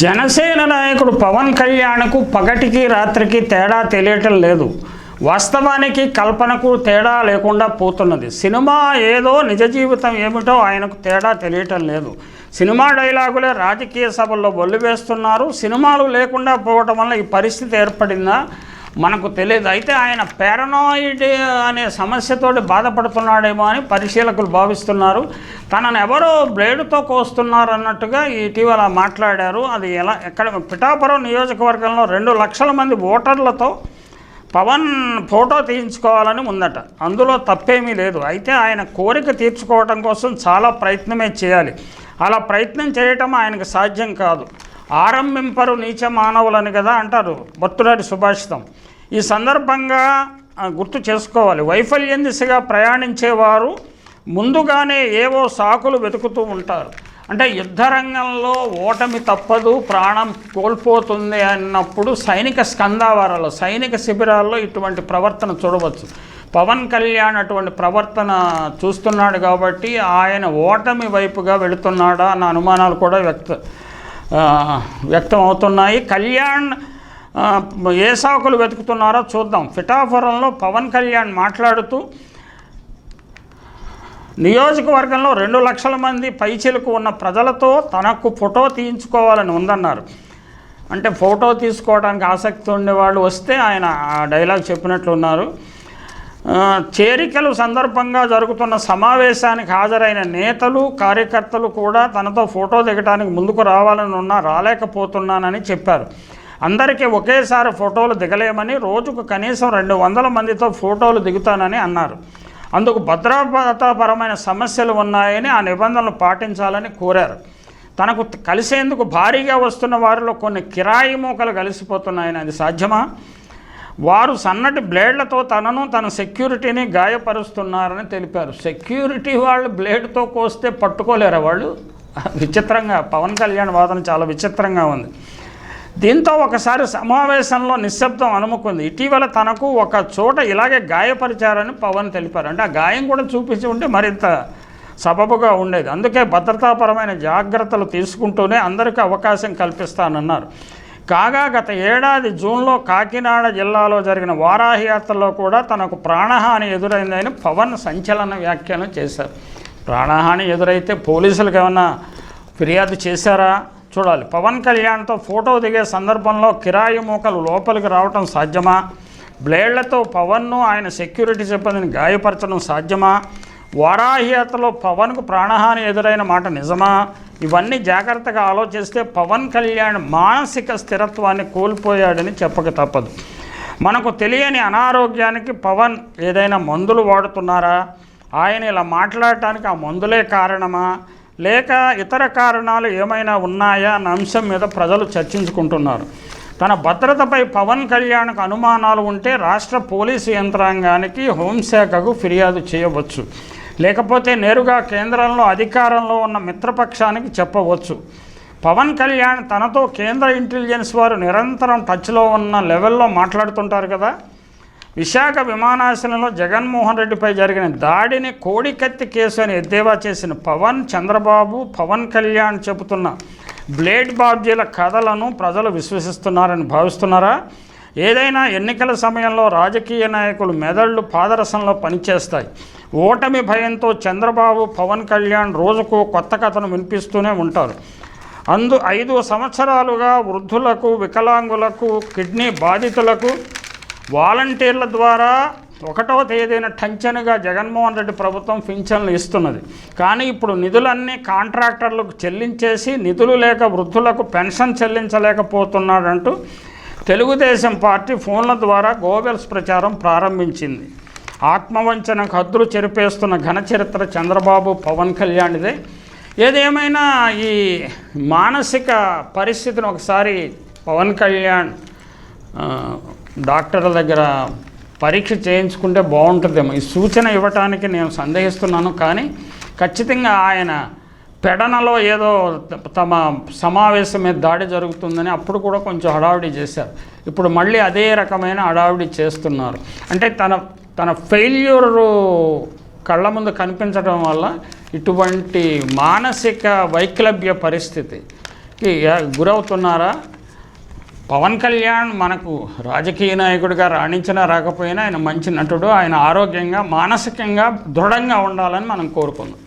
జనసేన నాయకుడు పవన్ కళ్యాణ్కు పగటికి రాత్రికి తేడా తెలియటం లేదు. వాస్తవానికి కల్పనకు తేడా లేకుండా పోతున్నది. సినిమా ఏదో నిజ జీవితం ఏమిటో ఆయనకు తేడా తెలియటం లేదు. సినిమా డైలాగులే రాజకీయ సభల్లో బొల్లు వేస్తున్నారు. సినిమాలు లేకుండా పోవటం వల్ల ఈ పరిస్థితి ఏర్పడిందా? మనకు తెలియదు. అయితే ఆయన పారనాయిడ్ అనే సమస్యతోటి బాధపడుతున్నాడేమో అని పరిశీలకులు భావిస్తున్నారు. తనను ఎవరో బ్లేడుతో కోస్తున్నారు అన్నట్టుగా ఇటీవల మాట్లాడారు. అది ఎలా ఎక్కడ పిఠాపురం నియోజకవర్గంలో రెండు లక్షల మంది ఓటర్లతో పవన్ ఫోటో తీయించుకోవాలని ఉందట అందులో తప్పేమీ లేదు. అయితే ఆయన కోరిక తీర్చుకోవటం కోసం చాలా ప్రయత్నమే చేయాలి. అలా ప్రయత్నం చేయటం ఆయనకు సాధ్యం కాదు. ఆరంభింపరు నీచ మానవులని కదా అంటారు భర్తుడారి సుభాషితం. ఈ సందర్భంగా గుర్తు చేసుకోవాలి. వైఫల్యం దిశగా ప్రయాణించేవారు ముందుగానే ఏవో సాకులు వెతుకుతూ ఉంటారు. అంటే యుద్ధ రంగంలో ఓటమి తప్పదు ప్రాణం కోల్పోతుంది అన్నప్పుడు సైనిక స్కందావారాలు సైనిక శిబిరాల్లో ఇటువంటి ప్రవర్తన చూడవచ్చు. పవన్ కళ్యాణ్ అటువంటి ప్రవర్తన చూస్తున్నాడు కాబట్టి ఆయన ఓటమి వైపుగా వెళుతున్నాడా అన్న అనుమానాలు కూడా వ్యక్త వ్యక్తం అవుతున్నాయి కళ్యాణ్ ఏ సాకులు వెతుకుతున్నారో చూద్దాం. పిఠాపురంలో పవన్ కళ్యాణ్ మాట్లాడుతూ నియోజకవర్గంలో రెండు లక్షల మంది పైచిలకు ఉన్న ప్రజలతో తనకు ఫోటో తీయించుకోవాలని ఉందన్నారు. అంటే ఫోటో తీసుకోవడానికి ఆసక్తి ఉండేవాళ్ళు వస్తే ఆయన ఆ డైలాగ్ చెప్పినట్లు ఉన్నారు చేరికలు సందర్భంగా జరుగుతున్న సమావేశానికి హాజరైన నేతలు కార్యకర్తలు కూడా తనతో ఫోటో దిగడానికి ముందుకు రావాలని ఉన్నా రాలేకపోతున్నానని చెప్పారు. అందరికీ ఒకేసారి ఫోటోలు దిగలేమని రోజుకు కనీసం రెండు వందల మందితో ఫోటోలు దిగుతానని అన్నారు. అందుకు భద్రతాపరమైన సమస్యలు ఉన్నాయని ఆ నిబంధనలు పాటించాలని కోరారు. తనకు కలిసేందుకు భారీగా వస్తున్న వారిలో కొన్ని కిరాయి మూకలు కలిసిపోతున్నాయని అది సాధ్యమా? వారు సన్నటి బ్లేడ్లతో తనను తన సెక్యూరిటీని గాయపరుస్తున్నారని తెలిపారు. సెక్యూరిటీ వాళ్ళు బ్లేడ్తో కోస్తే పట్టుకోలేరా వాళ్ళు? విచిత్రంగా పవన్ కళ్యాణ్ వాదన చాలా విచిత్రంగా ఉంది. దీంతో ఒకసారి సమావేశంలో నిశ్శబ్దం అనుముకుంది ఇటీవల తనకు ఒక చోట ఇలాగే గాయపరిచారని పవన్ తెలిపారు. అంటే ఆ గాయం కూడా చూపించి ఉంటే మరింత సబబుగా ఉండేది. అందుకే భద్రతాపరమైన జాగ్రత్తలు తీసుకుంటూనే అందరికీ అవకాశం కల్పిస్తానన్నారు. కాగా గత ఏడాది జూన్లో కాకినాడ జిల్లాలో జరిగిన వారాహి యాత్రలో కూడా తనకు ప్రాణహాని ఎదురైందని పవన్ సంచలన వ్యాఖ్యలు చేశారు. ప్రాణహాని ఎదురైతే పోలీసులకు ఏమన్నా ఫిర్యాదు చేశారా? చూడాలి. పవన్ కళ్యాణ్తో ఫోటో దిగే సందర్భంలో కిరాయి మూకలు లోపలికి రావటం సాధ్యమా? బ్లేడ్లతో పవన్ను ఆయన సెక్యూరిటీ సిబ్బందిని గాయపరచడం సాధ్యమా? వారాహి యాత్రలో పవన్కు ప్రాణహాని ఎదురైన మాట నిజమా? ఇవన్నీ జాగ్రత్తగా ఆలోచిస్తే పవన్ కళ్యాణ్ మానసిక స్థిరత్వాన్ని కోల్పోయాడని చెప్పక తప్పదు. మనకు తెలియని అనారోగ్యానికి పవన్ ఏదైనా మందులు వాడుతున్నారా? ఆయన ఇలా మాట్లాడటానికి ఆ మందులే కారణమా? లేక ఇతర కారణాలు ఏమైనా ఉన్నాయా అన్న అంశం మీద ప్రజలు చర్చించుకుంటున్నారు. తన భద్రతపై పవన్ కళ్యాణ్కు అనుమానాలు ఉంటే రాష్ట్ర పోలీసు యంత్రాంగానికి హోంశాఖకు ఫిర్యాదు చేయవచ్చు. లేకపోతే నేరుగా కేంద్రంలో అధికారంలో ఉన్న మిత్రపక్షానికి చెప్పవచ్చు. పవన్ కళ్యాణ్ తనతో కేంద్ర ఇంటెలిజెన్స్ వారు నిరంతరం టచ్లో ఉన్న లెవెల్లో మాట్లాడుతుంటారు కదా. విశాఖ విమానాశ్రయంలో జగన్మోహన్ రెడ్డిపై జరిగిన దాడిని కోడికత్తి కేసు అని ఎద్దేవా చేసిన పవన్ చంద్రబాబు పవన్ కళ్యాణ్ చెబుతున్న బ్లేడ్ బాబ్జీల కథలను ప్రజలు విశ్వసిస్తున్నారని భావిస్తున్నారా? ఏదైనా ఎన్నికల సమయంలో రాజకీయ నాయకులు మెదళ్ళు పాదరసంలో పనిచేస్తాయి. ఓటమి భయంతో చంద్రబాబు పవన్ కళ్యాణ్ రోజుకు కొత్త కథను వినిపిస్తూనే ఉంటారు. అందు ఐదు సంవత్సరాలుగా వృద్ధులకు వికలాంగులకు కిడ్నీ బాధితులకు వాలంటీర్ల ద్వారా ఒకటవ తేదీన టంచనుగా జగన్మోహన్ రెడ్డి ప్రభుత్వం పింఛన్లు ఇస్తున్నది. కానీ ఇప్పుడు నిధులన్నీ కాంట్రాక్టర్లకు చెల్లించేసి నిధులు లేక వృద్ధులకు పెన్షన్ చెల్లించలేకపోతున్నాడంటూ తెలుగుదేశం పార్టీ ఫోన్ల ద్వారా గోవెల్స్ ప్రచారం ప్రారంభించింది. ఆత్మవంచనకు హద్దులు చెరిపేస్తున్న ఘనచరిత్ర చంద్రబాబు పవన్ కళ్యాణ్దే. ఏదేమైనా ఈ మానసిక పరిస్థితిని ఒకసారి పవన్ కళ్యాణ్ డాక్టర్ల దగ్గర పరీక్ష చేయించుకుంటే బాగుంటుందేమో. ఈ సూచన ఇవ్వటానికి నేను సందేహిస్తున్నాను. కానీ ఖచ్చితంగా ఆయన పెడనలో ఏదో తమ సమావేశం మీద దాడి జరుగుతుందని అప్పుడు కూడా కొంచెం హడావిడి చేశారు. ఇప్పుడు మళ్ళీ అదే రకమైన హడావిడి చేస్తున్నారు. అంటే తన తన ఫెయిల్యూర్ కళ్ళ ముందు కనిపించడం వల్ల ఇటువంటి మానసిక వైక్లభ్య పరిస్థితికి గురవుతున్నారా? పవన్ కళ్యాణ్ మనకు రాజకీయ నాయకుడిగా రాణించినా రాకపోయినా ఆయన మంచి నటుడు. ఆయన ఆరోగ్యంగా మానసికంగా దృఢంగా ఉండాలని మనం కోరుకుందాం.